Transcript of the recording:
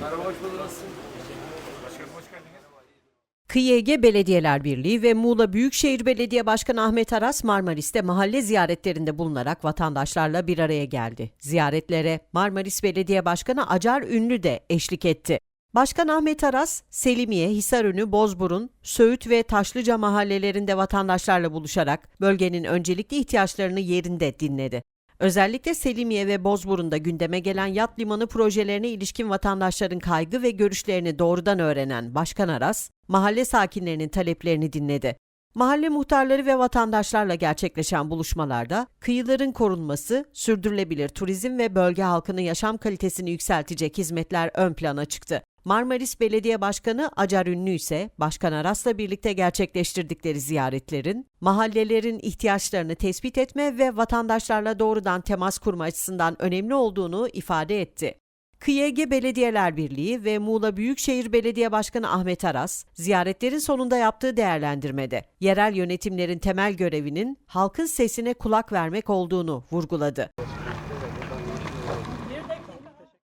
Merhaba hoş bulduk nasılsın? Başkanım hoş geldiniz. KYG Belediyeler Birliği ve Muğla Büyükşehir Belediye Başkanı Ahmet Aras Marmaris'te mahalle ziyaretlerinde bulunarak vatandaşlarla bir araya geldi. Ziyaretlere Marmaris Belediye Başkanı Acar Ünlü de eşlik etti. Başkan Ahmet Aras, Selimiye, Hisarönü, Bozburun, Söğüt ve Taşlıca mahallelerinde vatandaşlarla buluşarak bölgenin öncelikli ihtiyaçlarını yerinde dinledi. Özellikle Selimiye ve Bozburun'da gündeme gelen yat limanı projelerine ilişkin vatandaşların kaygı ve görüşlerini doğrudan öğrenen Başkan Aras, mahalle sakinlerinin taleplerini dinledi. Mahalle muhtarları ve vatandaşlarla gerçekleşen buluşmalarda kıyıların korunması, sürdürülebilir turizm ve bölge halkının yaşam kalitesini yükseltecek hizmetler ön plana çıktı. Marmaris Belediye Başkanı Acar Ünlü ise Başkan Aras'la birlikte gerçekleştirdikleri ziyaretlerin, mahallelerin ihtiyaçlarını tespit etme ve vatandaşlarla doğrudan temas kurma açısından önemli olduğunu ifade etti. KYG Belediyeler Birliği ve Muğla Büyükşehir Belediye Başkanı Ahmet Aras, ziyaretlerin sonunda yaptığı değerlendirmede yerel yönetimlerin temel görevinin halkın sesine kulak vermek olduğunu vurguladı.